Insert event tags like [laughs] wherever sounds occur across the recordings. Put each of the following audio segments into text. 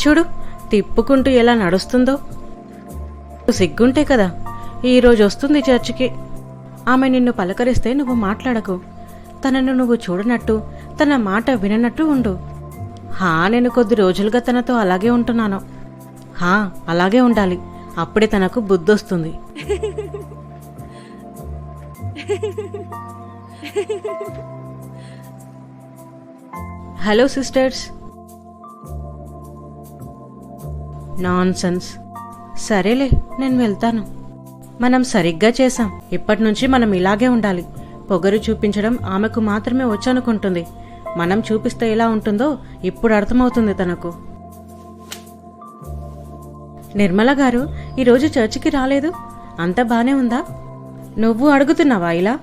చూడు తిప్పుకుంటూ ఎలా నడుస్తుందో. సిగ్గుంటే కదా ఈరోజు వస్తుంది చర్చికి. ఆమె నిన్ను పలకరిస్తే నువ్వు మాట్లాడకు. తనను నువ్వు చూడనట్టు తన మాట విననట్టు ఉండు. హా నేను కొద్ది రోజులుగా తనతో అలాగే ఉంటున్నాను. హా అలాగే ఉండాలి. అప్పుడే తనకు బుద్ధొస్తుంది. హలో సిస్టర్స్ నాన్సెన్స్ సరేలే నేను వెళ్తాను. మనం సరిగ్గా చేశాం. ఇప్పటి నుంచి మనం ఇలాగే ఉండాలి. పొగరు చూపించడం ఆమెకు మాత్రమే వచ్చనుకుంటుంది. మనం చూపిస్తే ఎలా ఉంటుందో ఇప్పుడు అర్థమవుతుంది తనకు. నిర్మల గారు ఈరోజు చర్చికి రాలేదు? అంత బానే ఉందా? నువ్వు అడుగుతున్నావా ఇలా?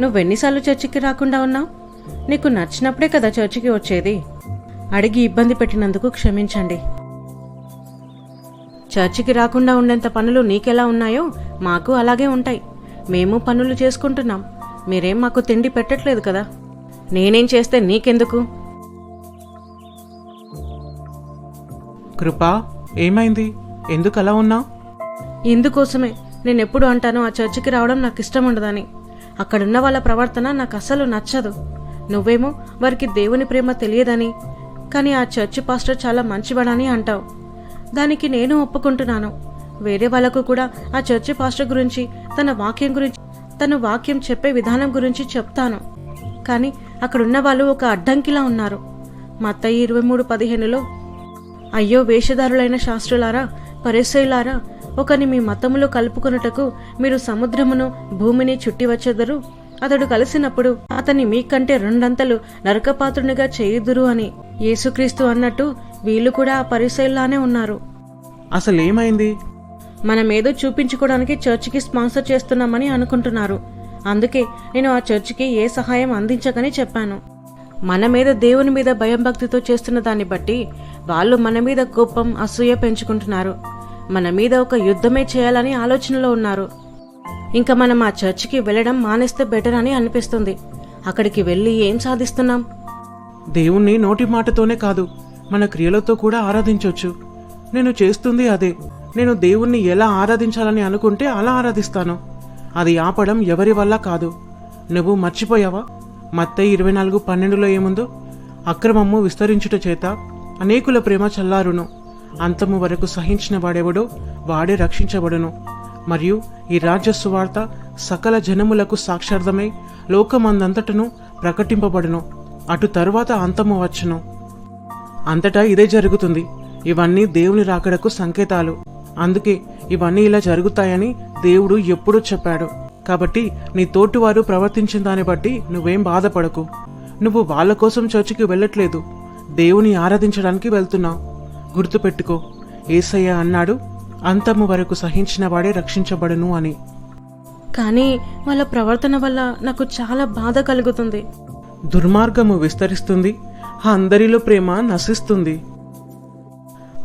నువ్వెన్నిసార్లు చర్చికి రాకుండా ఉన్నావు? నీకు నచ్చినప్పుడే కదా చర్చికి వచ్చేది? అడిగి ఇబ్బంది పెట్టినందుకు క్షమించండి. చర్చికి రాకుండా ఉండేంత పనులు నీకెలా ఉన్నాయో మాకు అలాగే ఉంటాయి. మేము పనులు చేసుకుంటున్నాం. మీరేం మాకు తిండి పెట్టట్లేదు కదా? నేనేం చేస్తే నీకెందుకు? కృపా ఏమైంది? ఎందుకు అలా ఉన్నావు? ఇందుకోసమే నేను ఎప్పుడు అంటాను ఆ చర్చికి రావడం నాకు ఇష్టం ఉండదని. అక్కడున్న వాళ్ళ ప్రవర్తన నాకు అస్సలు నచ్చదు. నువ్వేమో వారికి దేవుని ప్రేమ తెలియదని కానీ ఆ చర్చి పాస్టర్ చాలా మంచివాడని అంటావు. దానికి నేను ఒప్పుకుంటున్నాను. వేరే వాళ్ళకు కూడా ఆ చర్చి పాస్టర్ గురించి తన వాక్యం గురించి తన వాక్యం చెప్పే విధానం గురించి చెప్తాను. కానీ అక్కడున్న వాళ్ళు ఒక అడ్డంకిలా ఉన్నారు. మత్తయి ఇరవై మూడు పదిహేనులో అయ్యో వేషధారులైన శాస్త్రులారా పరిసయులారా ఒకని మీ మతములో కలుపుకొనుటకు మీరు సముద్రమును భూమిని చుట్టి వచ్చెదరు అతడు కలిసినప్పుడు అతన్ని మీకంటే రెండంతలు నరకపాత్రునిగా చేయుదురు అని యేసుక్రీస్తు అన్నట్టు వీళ్ళు కూడా ఆ పరిసయుల్లానే ఉన్నారు. అసలు ఏమైంది మనమేదో చూపించుకోవడానికి చర్చికి స్పాన్సర్ చేస్తున్నామని అనుకుంటున్నారు. అందుకే నేను ఆ చర్చికి ఏ సహాయం అందించకని చెప్పాను. మన మీద దేవుని మీద భయం భక్తితో చేస్తున్న దాన్ని బట్టి వాళ్ళు మన మీద కోపం అసూయ పెంచుకుంటున్నారు. మన మీద ఒక యుద్ధమే చేయాలని ఆలోచనలో ఉన్నారు. ఇంకా మనం ఆ చర్చికి వెళ్ళడం మానేస్తే బెటర్ అని అనిపిస్తుంది. అక్కడికి వెళ్ళి ఏం సాధిస్తున్నాం? దేవుణ్ణి నోటి మాటతోనే కాదు మన క్రియలతో కూడా ఆరాధించవచ్చు నేను చేస్తుంది అదే. నేను దేవుణ్ణి ఎలా ఆరాధించాలని అనుకుంటే అలా ఆరాధిస్తాను. అది ఆపడం ఎవరి వల్ల కాదు. నువ్వు మర్చిపోయావా? మత్తయి ఇరవై నాలుగు పన్నెండులో ఏముందో? అక్రమము విస్తరించుట చేత అనేకుల ప్రేమ చల్లారును. అంతము వరకు సహించిన వాడెవడో వాడే రక్షించబడును. మరియు ఈ రాజ్య సువార్త సకల జనములకు సాక్షార్థమై లోకమందంతటను ప్రకటింపబడును. అటు తరువాత అంతము వచ్చును. అంతటా ఇదే జరుగుతుంది. ఇవన్నీ దేవుని రాకడకు సంకేతాలు. అందుకే ఇవన్నీ ఇలా జరుగుతాయని దేవుడు ఎప్పుడూ చెప్పాడు. కాబట్టి నీ తోటివారు ప్రవర్తించిన దాన్ని బట్టి నువ్వేం బాధపడకు. నువ్వు వాళ్ళ కోసం చర్చికి వెళ్ళట్లేదు. దేవుని ఆరాధించడానికి వెళ్తున్నావు. గుర్తుపెట్టుకో. ఏసయ్య అన్నాడు అంతము వరకు సహించిన వాడే రక్షించబడును అని. కానీ వాళ్ళ ప్రవర్తన వల్ల నాకు చాలా బాధ కలుగుతుంది. దుర్మార్గము విస్తరిస్తుంది అందరిలో ప్రేమ నశిస్తుంది.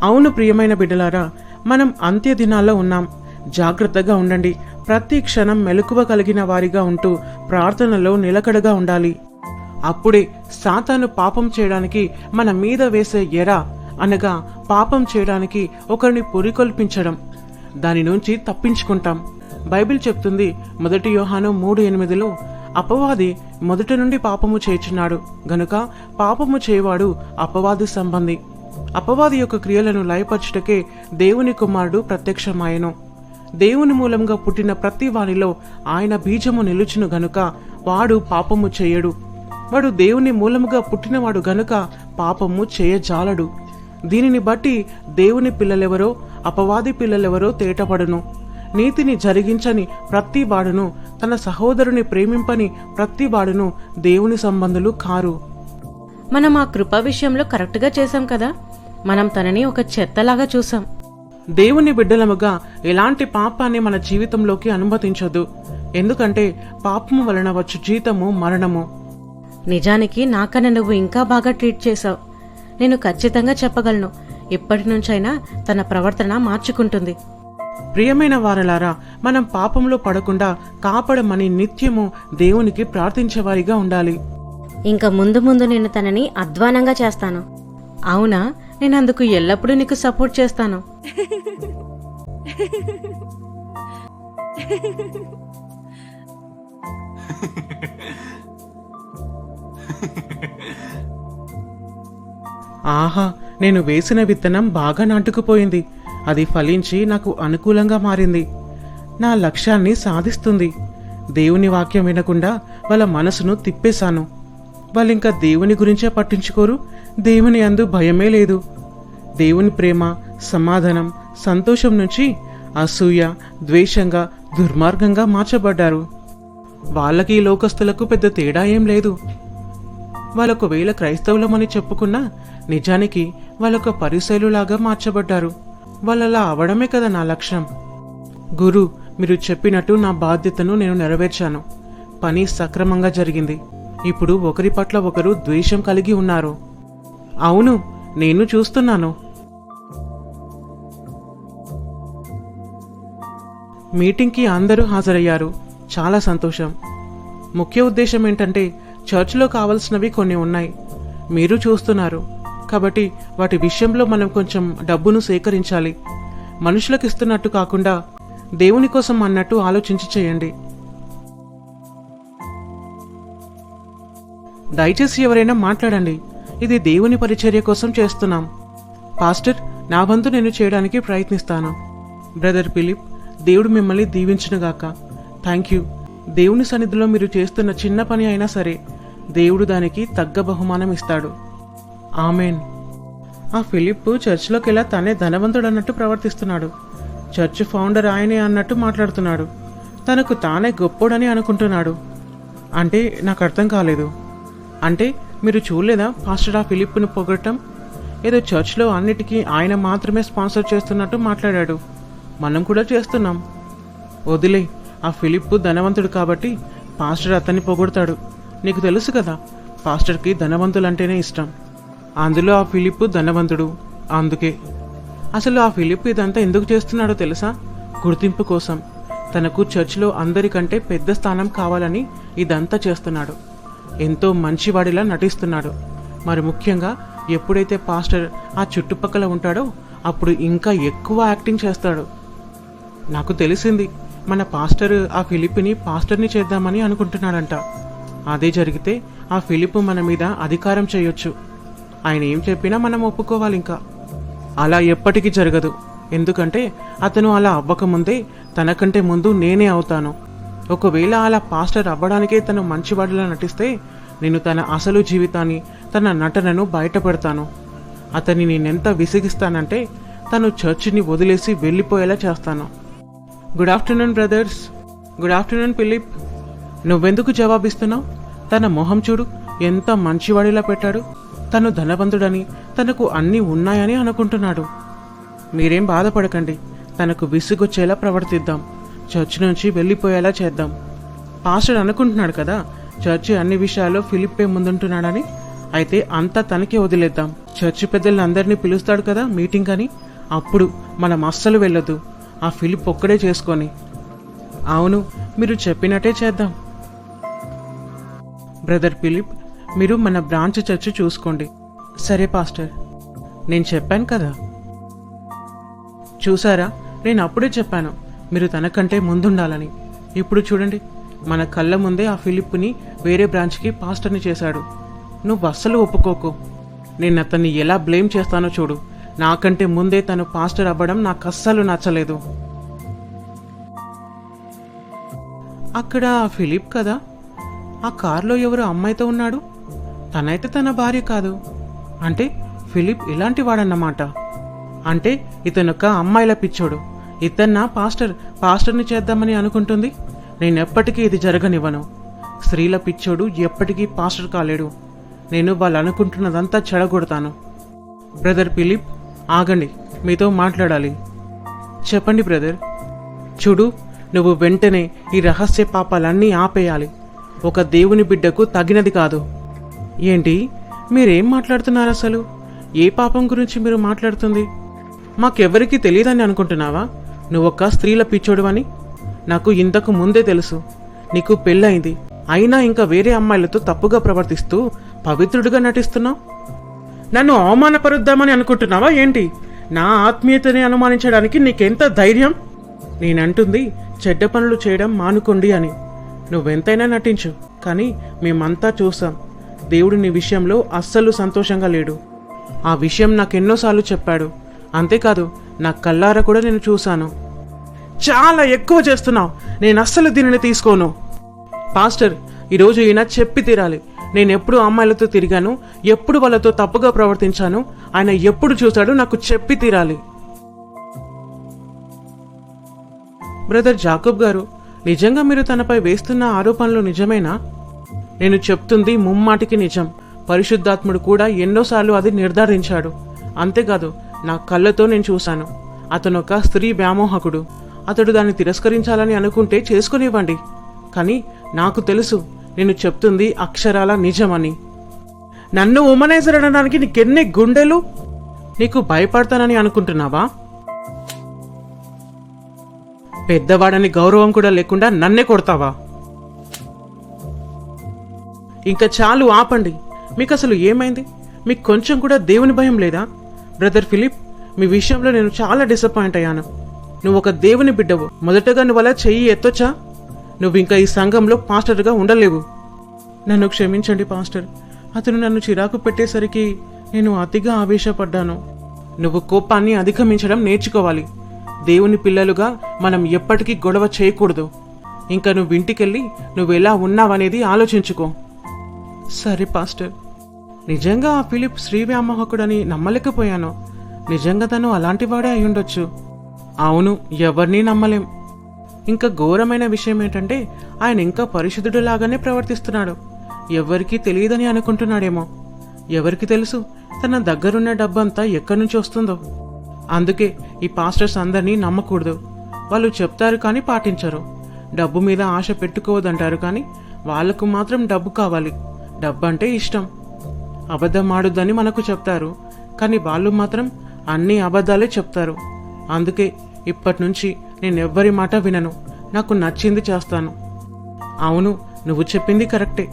అవును ప్రియమైన బిడ్డలారా మనం అంత్య దినాల్లో ఉన్నాం. జాగ్రత్తగా ఉండండి. ప్రతి క్షణం మెలకువ కలిగిన వారిగా ఉంటూ ప్రార్థనలో నిలకడగా ఉండాలి. అప్పుడే సాతాను పాపం చేయడానికి మన మీద వేసే ఎర అనగా పాపం చేయడానికి ఒకరిని పురికొల్పించడం. దాని నుంచి తప్పించుకుంటాం. బైబిల్ చెప్తుంది మొదటి యోహాను మూడు ఎనిమిదిలో అపవాది మొదటి నుండి పాపము చేయుచున్నాడు గనుక పాపము చేయవాడు అపవాది సంబంధి. అపవాది యొక్క క్రియలను లయపరచుటకే దేవుని కుమారుడు ప్రత్యక్షమాయను. దేవుని మూలంగా పుట్టిన ప్రతి వానిలో ఆయన బీజము నిలుచును గనుక వాడు పాపము చేయడు. వాడు దేవుని మూలముగా పుట్టినవాడు గనుక పాపము చేయజాలడు. దీనిని బట్టి దేవుని పిల్లలెవరో అపవాది పిల్లలెవరో తేటపడును. నీతిని జరిగించని ప్రతి వాడును తన సహోదరుని ప్రేమింపని ప్రతి వాడును దేవుని సంబంధులు కారు. మనం ఆ కృప విషయంలో కరెక్ట్గా చేశాం కదా? మనం తనని ఒక చెత్తలాగా చూసాం దేవుని బిడ్డలముగా ఎలాంటి పాపాన్ని మన జీవితంలోకి అనుమతించొద్దు ఎందుకంటే పాపము వలన వచ్చు జీతము మరణము. నిజానికి నాకన్నా నువ్వు ఇంకా బాగా ట్రీట్ చేశావు. నేను ఖచ్చితంగా చెప్పగలను. ఇప్పటి నుంచైనా తన ప్రవర్తన మార్చుకుంటుంది. ప్రియమైన వారలారా మనం పాపంలో పడకుండా కాపాడమని నిత్యము దేవునికి ప్రార్థించేవారిగా ఉండాలి. ఇంకా ముందు ముందు నేను తనని అధ్వానంగా చేస్తాను. అవునా? నేను అందుకు ఎల్లప్పుడూ నీకు సపోర్ట్ చేస్తాను. [laughs] ఆహా నేను వేసిన విత్తనం బాగా నాటుకుపోయింది. అది ఫలించి నాకు అనుకూలంగా మారింది. నా లక్ష్యాన్ని సాధిస్తుంది. దేవుని వాక్యం వినకుండా వాళ్ళ మనసును తిప్పేశాను. వాళ్ళింకా దేవుని గురించే పట్టించుకోరు. దేవుని అందు భయమే లేదు. దేవుని ప్రేమ సమాధానం సంతోషం నుంచి అసూయ ద్వేషంగా దుర్మార్గంగా మార్చబడ్డారు. వాళ్ళకి లోకస్తులకు పెద్ద తేడా ఏం లేదు. వాళ్ళొకవేళ క్రైస్తవులమని చెప్పుకున్నా నిజానికి వాళ్ళొక పరిశైలులాగా మార్చబడ్డారు. వాళ్ళలా అవడమే కదా నా లక్ష్యం. గురు మీరు చెప్పినట్టు నా బాధ్యతను నేను నెరవేర్చాను. పని సక్రమంగా జరిగింది. ఇప్పుడు ఒకరి పట్ల ఒకరు ద్వేషం కలిగి ఉన్నారు. అవును నేను చూస్తున్నాను. మీటింగ్కి అందరూ హాజరయ్యారు. చాలా సంతోషం. ముఖ్య ఉద్దేశం ఏంటంటే చర్చ్లో కావలసినవి కొన్ని ఉన్నాయి. మీరు చూస్తున్నారు. కాబట్టి వాటి విషయంలో మనం కొంచెం డబ్బును సేకరించాలి. మనుషులకు ఇస్తున్నట్టు కాకుండా దేవుని కోసం అన్నట్టు ఆలోచించి చేయండి. దయచేసి ఎవరైనా మాట్లాడండి. ఇది దేవుని పరిచర్య కోసం చేస్తున్నాం. పాస్టర్ నా వంతు నేను చేయడానికి ప్రయత్నిస్తాను. బ్రదర్ ఫిలిప్ దేవుడు మిమ్మల్ని దీవించునుగాక. Thank you. దేవుని సన్నిధిలో మీరు చేస్తున్న చిన్న పని అయినా సరే దేవుడు దానికి తగ్గ బహుమానం ఇస్తాడు. ఆమెన్. ఆ ఫిలిప్ చర్చ్లోకి ఎలా తనే ధనవంతుడు అన్నట్టు ప్రవర్తిస్తున్నాడు. చర్చ్ ఫౌండర్ ఆయనే అన్నట్టు మాట్లాడుతున్నాడు. తనకు తానే గొప్పోడని అనుకుంటున్నాడు. అంటే నాకు అర్థం కాలేదు. అంటే మీరు చూడలేదా పాస్టర్ ఆ ఫిలిప్ను పొగడటం ఏదో చర్చ్లో అన్నిటికీ ఆయన మాత్రమే స్పాన్సర్ చేస్తున్నట్టు మాట్లాడాడు. మనం కూడా చేస్తున్నాం. వదిలే ఆ ఫిలిప్ ధనవంతుడు కాబట్టి పాస్టర్ అతన్ని పొగుడతాడు. నీకు తెలుసు కదా పాస్టర్కి ధనవంతులంటేనే ఇష్టం. అందులో ఆ ఫిలిప్ ధనవంతుడు. అందుకే. అసలు ఆ ఫిలిప్ ఇదంతా ఎందుకు చేస్తున్నాడో తెలుసా? గుర్తింపు కోసం. తనకు చర్చిలో అందరికంటే పెద్ద స్థానం కావాలని ఇదంతా చేస్తున్నాడు. ఎంతో మంచివాడిలా నటిస్తున్నాడు. మరి ముఖ్యంగా ఎప్పుడైతే పాస్టర్ ఆ చుట్టుపక్కల ఉంటాడో అప్పుడు ఇంకా ఎక్కువ యాక్టింగ్ చేస్తాడు. నాకు తెలిసింది మన పాస్టర్ ఆ ఫిలిప్ని పాస్టర్ని చేద్దామని అనుకుంటున్నాడంట. అదే జరిగితే ఆ ఫిలిప్ మన మీద అధికారం చేయొచ్చు. ఆయన ఏం చెప్పినా మనం ఒప్పుకోవాలి ఇంకా. అలా ఎప్పటికీ జరగదు. ఎందుకంటే అతను అలా అవ్వకముందే తనకంటే ముందు నేనే అవుతాను. ఒకవేళ అలా పాస్టర్ అవ్వడానికే తను మంచివాడిలా నటిస్తే నేను తన అసలు జీవితాన్ని తన నటనను బయటపెడతాను. అతన్ని నేనెంత విసిగిస్తానంటే తను చర్చిని వదిలేసి వెళ్ళిపోయేలా చేస్తాను. Good afternoon brothers. Good afternoon Philip. నువ్వెందుకు జవాబిస్తున్నావు? తన మొహం చూడు. ఎంత మంచివాడిలా పెట్టాడు. తను ధనవంతుడని తనకు అన్నీ ఉన్నాయని అనుకుంటున్నాడు. మీరేం బాధపడకండి. తనకు విసుగొచ్చేలా ప్రవర్తిద్దాం. చర్చ్ నుంచి వెళ్ళిపోయేలా చేద్దాం. పాస్టర్ అనుకుంటున్నాడు కదా చర్చి అన్ని విషయాల్లో ఫిలిప్పే ముందుంటున్నాడని? అయితే అంతా తనకే వదిలేద్దాం. చర్చి పెద్దలందరినీ పిలుస్తాడు కదా మీటింగ్ అని? అప్పుడు మనం అస్సలు వెళ్ళదు ఆ ఫిలిప్ ఒక్కడే చేసుకొని. అవును మీరు చెప్పినట్టే చేద్దాం. బ్రదర్ ఫిలిప్ మీరు మన బ్రాంచ్ చర్చ్ చూసుకోండి. సరే పాస్టర్. నేను చెప్పాను కదా. చూసారా? నేను అప్పుడే చెప్పాను. మీరు తనకంటే ముందుండాలని. ఇప్పుడు చూడండి. మన కళ్ళ ముందే ఆ ఫిలిప్ని వేరే బ్రాంచ్కి పాస్టర్ని చేశాడు. నువ్వు అస్సలు ఒప్పుకోకు. నేను అతన్ని ఎలా బ్లేమ్ చేస్తానో చూడు. నాకంటే ముందే తను పాస్టర్ అవ్వడం నాకు అస్సలు నచ్చలేదు. అక్కడ ఆ ఫిలిప్ కదా? ఆ కారులో ఎవరు అమ్మాయితో ఉన్నాడు? తనైతే తన భార్య కాదు. అంటే ఫిలిప్ ఇలాంటి వాడన్నమాట. అంటే ఇతనొక అమ్మాయిల పిచ్చోడు. ఇతన్న పాస్టర్ పాస్టర్ని చేద్దామని అనుకుంటుంది. నేను ఎప్పటికీ ఇది జరగనివ్వను. స్త్రీల పిచ్చోడు ఎప్పటికీ పాస్టర్ కాలేడు. నేను వాళ్ళు అనుకుంటున్నదంతా చెడగొడతాను. బ్రదర్ ఫిలిప్ ఆగండి మీతో మాట్లాడాలి. చెప్పండి బ్రదర్. చూడు నువ్వు వెంటనే ఈ రహస్య పాపాలన్నీ ఆపేయాలి. ఒక దేవుని బిడ్డకు తగినది కాదు. ఏంటి? మీరేం మాట్లాడుతున్నారు అసలు? ఏ పాపం గురించి మీరు మాట్లాడుతుంది? మాకెవరికి తెలియదని అనుకుంటున్నావా? నువ్వొక్క స్త్రీల పిచ్చోడువని? నాకు ఇంతకు ముందే తెలుసు. నీకు పెళ్ళయింది. అయినా ఇంకా వేరే అమ్మాయిలతో తప్పుగా ప్రవర్తిస్తూ పవిత్రుడిగా నటిస్తున్నావు? నన్ను అవమానపరుద్దామని అనుకుంటున్నావా ఏంటి? నా ఆత్మీయతని అనుమానించడానికి నీకెంత ధైర్యం? నేనంటుంది చెడ్డ పనులు చేయడం మానుకోండి అని. నువ్వెంతైనా నటించు. కానీ మేమంతా చూసాం. దేవుడు నీ విషయంలో అస్సలు సంతోషంగా లేడు. ఆ విషయం నాకెన్నోసార్లు చెప్పాడు. అంతేకాదు నా కళ్ళార కూడా నేను చూశాను. చాలా ఎక్కువ చేస్తున్నావు. నేను అస్సలు దీనిని తీసుకోను. పాస్టర్ ఈరోజు ఈయన చెప్పి తీరాలి. నేను ఎప్పుడు అమ్మాయిలతో తిరిగాను ఎప్పుడు వాళ్ళతో తప్పుగా ప్రవర్తించాను ఆయన ఎప్పుడు చూశాడు నాకు చెప్పి తీరాలి. బ్రదర్ జాకబ్ గారు నిజంగా మీరు తనపై వేస్తున్న ఆరోపణలు నిజమేనా? నేను చెప్తుంది ముమ్మాటికి నిజం. పరిశుద్ధాత్ముడు కూడా ఎన్నోసార్లు అది నిర్ధారించాడు. అంతేకాదు నా కళ్ళతో నేను చూశాను. అతను ఒక స్త్రీ వ్యామోహకుడు. అతడు దాన్ని తిరస్కరించాలని అనుకుంటే చేసుకునివ్వండి కానీ నాకు తెలుసు నేను చెప్తుంది అక్షరాల నిజమని. నన్ను ఉమనైజర్ అనడానికి నీకెన్ని గుండెలు? నీకు భయపడతానని అనుకుంటున్నావా? పెద్దవాడని గౌరవం కూడా లేకుండా నన్నే కొడతావా? ఇంకా చాలు ఆపండి. మీకు అసలు ఏమైంది? మీకు కొంచెం కూడా దేవుని భయం లేదా? బ్రదర్ ఫిలిప్ మీ విషయంలో నేను చాలా డిసప్పాయింట్ అయ్యాను. నువ్వు ఒక దేవుని బిడ్డవు. మొదటగా నువ్వు అలా చెయ్యి ఎత్తొచ్చా? నువ్వు ఇంకా ఈ సంఘంలో పాస్టర్గా ఉండలేవు. నన్ను క్షమించండి పాస్టర్. అతను నన్ను చిరాకు పెట్టేసరికి నేను అతిగా ఆవేశపడ్డాను. నువ్వు కోపాన్ని అధిగమించడం నేర్చుకోవాలి. దేవుని పిల్లలుగా మనం ఎప్పటికీ గొడవ చేయకూడదు. ఇంకా నువ్వు ఇంటికెళ్ళి నువ్వు ఎలా ఉన్నావనేది ఆలోచించుకో. సరే పాస్టర్. నిజంగా ఆ ఫిలిప్ శ్రీ వ్యామోహకుడని నమ్మలేకపోయాను? నిజంగా తను అలాంటివాడే అయ్యుండొచ్చు అవును ఎవరినీ నమ్మలేం. ఇంకా ఘోరమైన విషయం ఏంటంటే ఆయన ఇంకా పరిశుద్ధుడిలాగానే ప్రవర్తిస్తున్నాడు. ఎవరికీ తెలియదని అనుకుంటున్నాడేమో. ఎవరికి తెలుసు తన దగ్గరున్న డబ్బంతా ఎక్కడి నుంచి వస్తుందో. అందుకే ఈ పాస్టర్స్ అందరినీ నమ్మకూడదు. వాళ్ళు చెప్తారు కానీ పాటించరు. డబ్బు మీద ఆశ పెట్టుకోవద్దంటారు కానీ వాళ్ళకు మాత్రం డబ్బు కావాలి. డబ్బు అంటే ఇష్టం. అబద్ధం ఆడొద్దని మనకు చెప్తారు. కానీ వాళ్ళు మాత్రం అన్ని అబద్ధాలే చెప్తారు. అందుకే ఇప్పటి నుంచి నేను ఎవ్వరి మాట వినను. నాకు నచ్చింది చేస్తాను. అవును నువ్వు చెప్పింది కరెక్టే.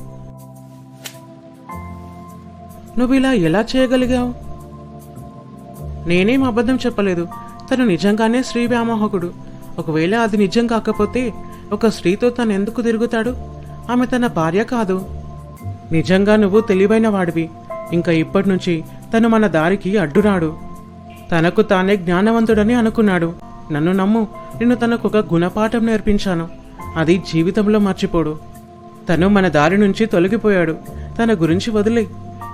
నువ్వు ఇలా ఎలా చేయగలిగావు? నేనేం అబద్ధం చెప్పలేదు. తను నిజంగానే స్త్రీ వ్యామోహకుడు. ఒకవేళ అది నిజం కాకపోతే ఒక స్త్రీతో తను ఎందుకు తిరుగుతాడు? ఆమె తన భార్య కాదు. నిజంగా నువ్వు తెలివైన వాడివి. ఇంకా ఇప్పటి నుంచి తను మన దారికి అడ్డురాడు. తనకు తానే జ్ఞానవంతుడని అనుకున్నాడు. నన్ను నమ్ము నేను తనకు ఒక గుణపాఠం నేర్పించాను. అది జీవితంలో మర్చిపోడు. తను మన దారి నుంచి తొలగిపోయాడు. తన గురించి వదిలే.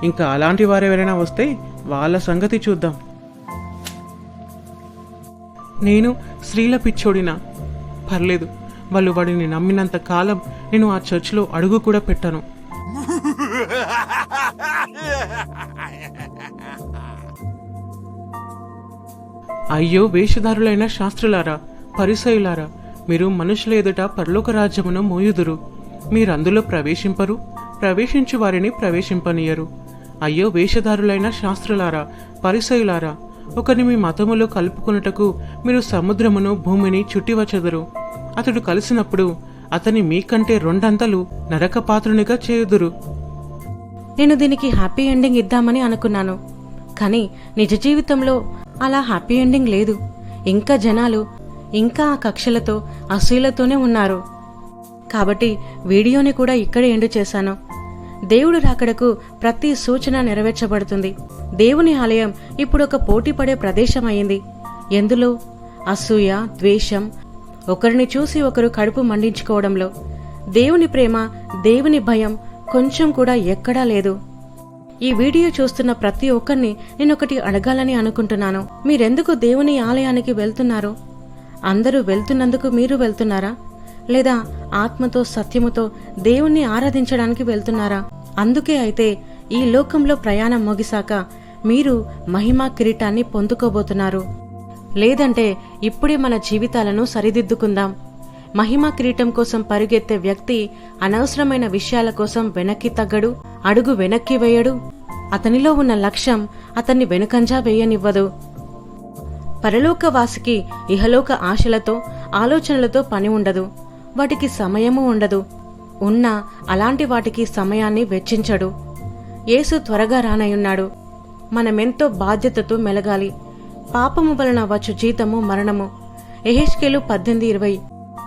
ఇంకా అలాంటి వారెవరైనా వస్తే వాళ్ళ సంగతి చూద్దాం. నేను స్త్రీల పిచ్చోడినా? పర్లేదు. వాళ్ళు వాడిని నమ్మినంత కాలం నేను ఆ చర్చిలో అడుగు కూడా పెట్టాను. అయ్యో వేషధారులైన శాస్త్రులారా పరిసయులారా మీరు మనుషుల ఎదుట పరలోక రాజ్యమును మోయుదురు. మీరందులో ప్రవేశింపరు? ప్రవేశించు వారిని ప్రవేశింపనీయరు. అయ్యో వేషధారులైన శాస్త్రులారా పరిసయులారా ఒకరిని మీ మతములో కలుపుకొనుటకు మీరు సముద్రమును భూమిని చుట్టివచెదరు అతడు కలిసినప్పుడు అతని మీకంటే రెండంతలు నరకపాత్రునిగా చేయుదురు. నేను దీనికి హ్యాపీ ఎండింగ్ ఇద్దామని అనుకున్నాను. కానీ నిజ జీవితంలో అలా హ్యాపీ ఎండింగ్ లేదు. ఇంకా జనాలు ఇంకా ఆ కక్షలతో అసూయలతోనే ఉన్నారు. కాబట్టి వీడియోని కూడా ఇక్కడే ఎండు చేశాను. దేవుడు రాకడకు ప్రతి సూచన నెరవేర్చబడుతుంది. దేవుని ఆలయం ఇప్పుడు ఒక పోటీ పడే ప్రదేశం అయింది. ఎందులో? అసూయ ద్వేషం ఒకరిని చూసి ఒకరు కడుపు మండించుకోవడంలో దేవుని ప్రేమ దేవుని భయం కొంచెం కూడా ఎక్కడా లేదు. ఈ వీడియో చూస్తున్న ప్రతి ఒక్కరిని నేను ఒకటి అడగాలని అనుకుంటున్నాను. మీరెందుకు దేవుని ఆలయానికి వెళ్తున్నారు? అందరూ వెళ్తున్నందుకు మీరు వెళ్తున్నారా? లేదా ఆత్మతో సత్యముతో దేవుణ్ణి ఆరాధించడానికి వెళ్తున్నారా? అందుకే అయితే ఈ లోకంలో ప్రయాణం ముగిసాక మీరు మహిమా కిరీటాన్ని పొందుకోబోతున్నారు. లేదంటే ఇప్పుడే మన జీవితాలను సరిదిద్దుకుందాం. మహిమా కిరీటం కోసం పరుగెత్తే వ్యక్తి అనవసరమైన విషయాల కోసం వెనక్కి తగ్గడు అడుగు వెనక్కి వేయడు. అతనిలో ఉన్న లక్ష్యం అతన్ని వెనుకంజా వేయనివ్వదు. పరలోకవాసికి ఇహలోక ఆశలతో ఆలోచనలతో పని ఉండదు. వాటికి సమయము ఉండదు. ఉన్నా అలాంటి వాటికి సమయాన్ని వెచ్చించడు. యేసు త్వరగా రానయున్నాడు మనమెంతో బాధ్యతతో మెలగాలి. పాపము వలన వచ్చు జీతము మరణము. ఎహెచ్కేలు పద్దెనిమిది ఇరవై.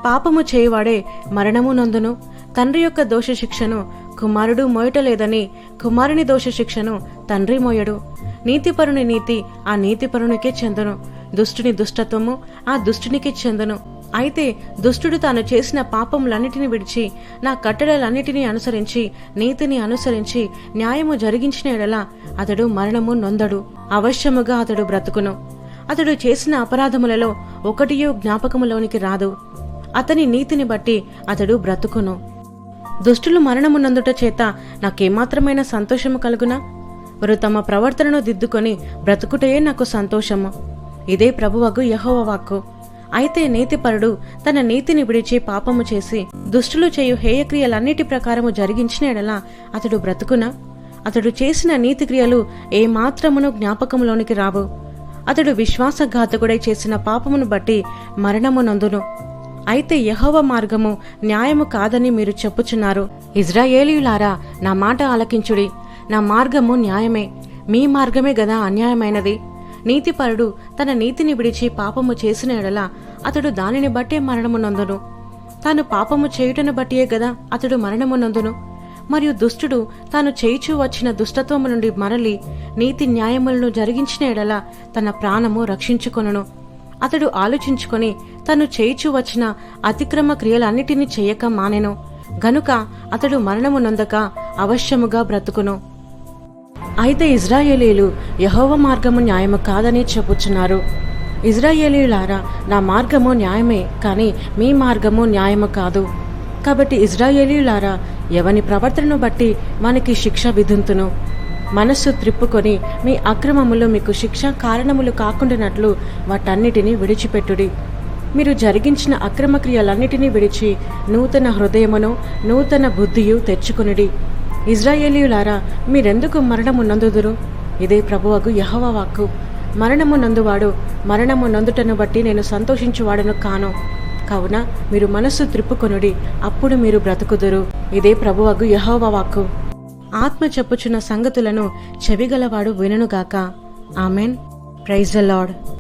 పాపము చేయువాడే మరణము నందును తండ్రి యొక్క దోష శిక్షను కుమారుడు మోయటలేదని కుమారుని దోష శిక్షను తండ్రి మోయడు. నీతిపరుని నీతి ఆ నీతిపరునికే చెందును. దుష్టుని దుష్టత్వము ఆ దుష్టునికి చెందును. అయితే దుష్టుడు తాను చేసిన పాపములన్నిటిని విడిచి నా కట్టడలన్నిటినీ అనుసరించి నీతిని అనుసరించి న్యాయము జరిగించిన ఎడల అతడు మరణము నొందడు. అవశ్యముగా అతడు బ్రతుకును. అతడు చేసిన అపరాధములలో ఒకటియో జ్ఞాపకములోనికి రాదు. అతని నీతిని బట్టి అతడు బ్రతుకును. దుష్టులు మరణమునందుట చేత నాకేమాత్రమైన సంతోషము కలుగునా? వారు తమ ప్రవర్తనను దిద్దుకొని బ్రతుకుటయే నాకు సంతోషము. ఇదే ప్రభువగు యహోవ వాక్కు. అయితే నీతిపరుడు తన నీతిని విడిచి పాపము చేసి దుష్టులు చేయు హేయక్రియలన్నిటి ప్రకారము జరిగించిన ఎడల అతడు బ్రతుకునా? అతడు చేసిన నీతి క్రియలు ఏమాత్రమును జ్ఞాపకములోనికి రావు. అతడు విశ్వాసఘాతకుడై చేసిన పాపమును బట్టి మరణము నందును. అయితే యహోవ మార్గము న్యాయము కాదని మీరు చెప్పుచున్నారు. ఇజ్రాయేలీయులారా నా మాట ఆలకించుడి. నా మార్గము న్యాయమే. మీ మార్గమే గదా అన్యాయమైనది. నీతిపరుడు తన నీతిని విడిచి పాపము చేసిన ఎడల అతడు దానిని బట్టే మరణము నందును తాను పాపము చేయుటను బట్టియే గదా అతడు మరణము నందును మరియు దుష్టుడు తాను చేయిచూ వచ్చిన దుష్టత్వము నుండి మరలి నీతి న్యాయములను జరిగించిన ఎడల తన ప్రాణము రక్షించుకొనును. అతడు ఆలోచించుకొని తను చేయిచూ వచ్చిన అతిక్రమ క్రియలన్నిటినీ చెయ్యక మానెను. గనుక అతడు మరణము నొందక అవశ్యముగా బ్రతుకును. అయితే ఇజ్రాయేలీలు యహోవ మార్గము న్యాయము కాదని చెప్పుచున్నారు. ఇజ్రాయేలీలారా నా మార్గము న్యాయమే కానీ మీ మార్గము న్యాయము కాదు. కాబట్టి ఇజ్రాయేలీలారా ఎవని ప్రవర్తనను బట్టి మనకి శిక్ష విధుంతును. మనస్సు త్రిప్పుకొని మీ అక్రమములు మీకు శిక్ష కారణములు కాకుండానట్లు వాటన్నిటినీ విడిచిపెట్టుడి. మీరు జరిగించిన అక్రమ క్రియలన్నిటినీ విడిచి నూతన హృదయమును నూతన బుద్ధియు తెచ్చుకొనిడి. ఇజ్రాయేలీయులారా మీరెందుకు మరణము నందుదురు ఇదే ప్రభువగు యహోవ వాక్కు. మరణము నందువాడు మరణము నందుటను బట్టి నేను సంతోషించువాడను కాను. కావున మీరు మనస్సు త్రిప్పుకొనుడి అప్పుడు మీరు బ్రతుకుదురు. ఇదే ప్రభువగు యహోవ వాక్కు. ఆత్మ చెప్పుచున్న సంగతులను చెవిగలవాడు వినుగాక ఆమెన్. Praise Lord.